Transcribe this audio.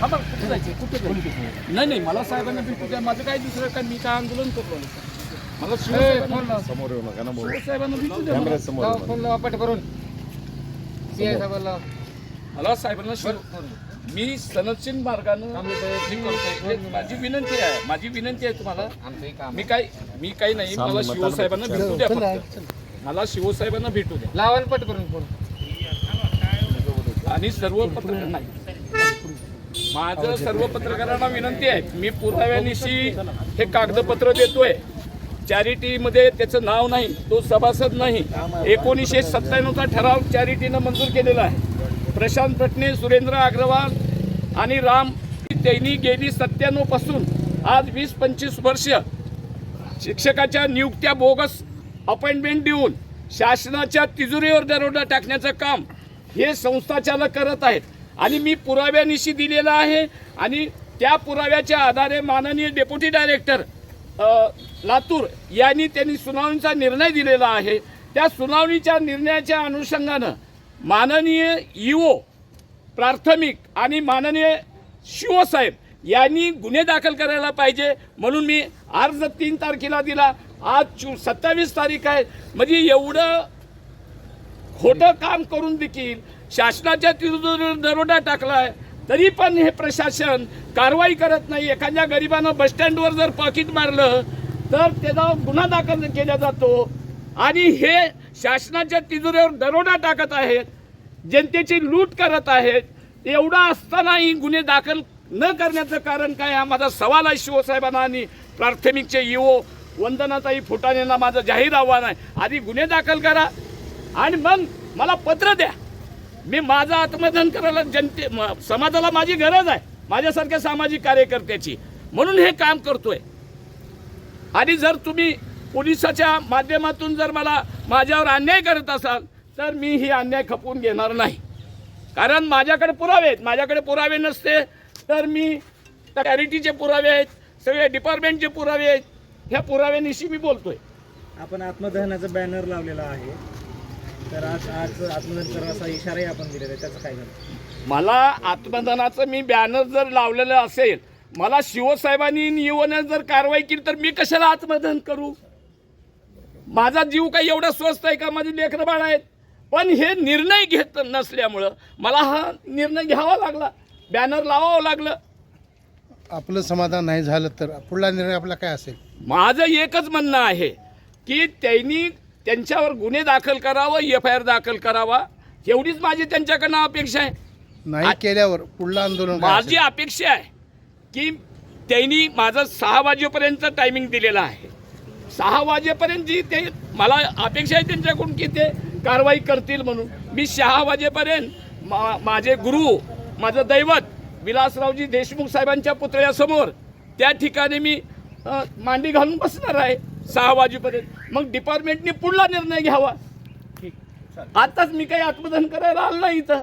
थांबा, कुठे जायचंय? कुठे जायचंय? नाही नाही मला साहेबांना भेटू द्या माझं काय दुसरं काय मी काय आंदोलन करतो मला शिवसाहेबांना समोर येऊ नका ना बोल. शिवसाहेबांना भेटू द्या कॅमेरा. समोर येऊ नका. फोन लावा पट करून. सीआय साहेबांना. मला साहेबांना शिव मी सनदशील मार्गानं हे करतोय. हे माझी विनंती आहे. माझी विनंती आहे तुम्हाला. आमचंही काम मी काय मी काही नाही. मला शिवसाहेबांना भेटू द्या फक्त. मला शिवसाहेबांना भेटू द्या. लावा ना पट करून फोन. आणि सर्व पत्रकार नाही. माझं सर्व पत्रकारांना विनंती आहे. मी पुराव्यानिशी हे कागदपत्र देतोय. चॅरिटीमध्ये त्याचं नाव नाही तो सभासद नाही. एकोणीसशे सत्त्याण्णवचा ठराव चॅरिटीनं मंजूर केलेला आहे. प्रशांत भटणे सुरेंद्र अग्रवाल आणि राम त्यांनी गेली सत्त्याण्णवपासून आज वीस पंचवीस वर्ष शिक्षकाच्या नियुक्त्या बोगस अपॉइंटमेंट देऊन शासनाच्या तिजोरीवर दरोडा टाकण्याचं काम हे संस्थाचालक करत आहेत. आणि मी पुराव्यानिशी दिलेला आहे आणि त्या पुराव्याच्या आधारे माननीय डेप्युटी डायरेक्टर लातूर यांनी त्यांनी सुनावणीचा निर्णय दिलेला आहे. त्या सुनावणीच्या निर्णयाच्या अनुषंगानं माननीय ईओ प्राथमिक आणि माननीय शिवसाहेब यांनी गुन्हे दाखल करायला पाहिजे म्हणून मी अर्ज तीन तारखेला दिला. आज चू सत्तावीस तारीख आहे. म्हणजे एवढं खोटं काम करून देखील शासनाच्या तिजोरीवर दरोडा आहे तरी पण हे प्रशासन कारवाई करत नाही. एखाद्या गरिबानं बसस्टँडवर जर पाकिट मारलं तर त्याचा गुन्हा दाखल केला जातो. आणि हे शासनाच्या तिजोरीवर दरोडा टाकत आहेत जनतेची लूट करत आहेत. एवढा असतानाही गुन्हे दाखल न करण्याचं कारण काय? हा माझा सवाल आहे शिवसाहेबांना आणि प्राथमिकचे इओ वंदनाताई फुटाणेंना माझं जाहीर आव्हान आहे. आधी गुन्हे दाखल करा आणि मग मला पत्र द्या. मी माझं आत्मदान करायला जनते म- समाजाला माझी गरज आहे. माझ्यासारख्या सामाजिक कार्यकर्त्याची. म्हणून हे काम करतोय. आणि जर तुम्ही पोलिसाच्या माध्यमातून जर मला माझ्यावर अन्याय करत असाल तर मी ही अन्याय खपवून घेणार नाही. कारण माझ्याकडे पुरावे आहेत. माझ्याकडे पुरावे नसते तर मी कॅरिटीचे पुरावे आहेत सगळे डिपार्टमेंटचे पुरावे आहेत. ह्या पुराव्यानिशी मी बोलतोय. आपण आत्मदहनाचा बॅनर लावलेला आहे. तर आज आज आत्मदहन करा असा इशाराही आपण दिलेला आहे. त्याचं काय झालं? मला आत्मदानाचं मी बॅनर जर लावलेलं असेल मला शिवसाहेबांनी नियवनं जर कारवाई केली तर मी कशाला आत्मदान करू? माझा जीव काही एवढा स्वस्त आहे का? माझी लेकरं बाळ आहेत. पण हे निर्णय घेत नसल्यामुळं मला हा निर्णय घ्यावा लागला. बॅनर लावावं लागलं. आपलं समाधान नाही झालं तर पुढला निर्णय आपला काय असेल? माझं एकच म्हणणं आहे की त्यांनी त्यांच्यावर गुन्हे दाखल करावं एफ आय आर दाखल करावा एवढीच माझी त्यांच्याकडनं अपेक्षा आहे. नाही केल्यावर पुढलं आंदोलन माझी अपेक्षा आहे की त्यांनी माझं सहा वाजेपर्यंत टायमिंग दिलेलं आहे. सहा वाजेपर्यंत जी ते मला अपेक्षा आहे त्यांच्याकडून की ते कारवाई करतील म्हणून. मी सहा वाजेपर्यंत मा माझे गुरु माझं दैवत विलासरावजी देशमुख साहेबांच्या पुतळ्यासमोर त्या ठिकाणी मी मांडी घालून बसणार आहे. सहा वाजेपर्यंत. मग डिपार्टमेंटने पुढला निर्णय घ्यावा. आताच मी काही आत्मदान करायला आलो नाही इथं.